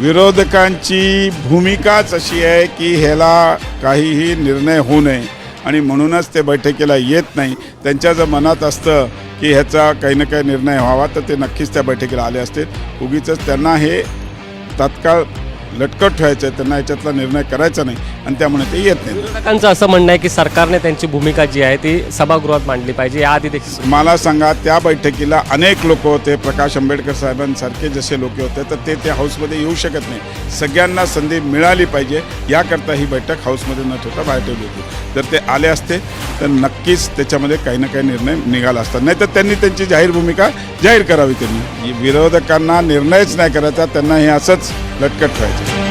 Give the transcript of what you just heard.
विरोधकांची भूमिकाच अशी आहे की ह्याला काहीही निर्णय होऊ नये. आणि म्हणूनच ते बैठकीला येत नाही. त्यांच्या जर मनात असतं की ह्याचा काही ना काही निर्णय व्हावा तर ते नक्कीच त्या बैठकीला आले असते उगीच त्यांना हे तात्काळ लटकत ठेवायचं आहे त्यांना याच्यातला निर्णय करायचा नाही आणि त्यामुळे ते येत नाही. विरोधकांचं असं म्हणणं आहे की सरकारने त्यांची भूमिका जी आहे ती सभागृहात मांडली पाहिजे. याआधी देखील मला सांगा त्या बैठकीला अनेक लोक होते प्रकाश आंबेडकर साहेबांसारखे जसे लोक होते तर ते त्या हाऊसमध्ये येऊ शकत नाही. सगळ्यांना संधी मिळाली पाहिजे याकरता ही बैठक हाऊसमध्ये न ठेवता बाहेर ठेवली होती. जर ते आले असते तर नक्कीच त्याच्यामध्ये काही ना काही निर्णय निघाला असता. नाही तर त्यांनी त्यांची जाहीर भूमिका जाहीर करावी त्यांनी. विरोधकांना निर्णयच नाही करायचा त्यांना हे असंच लटकट ठेवायचं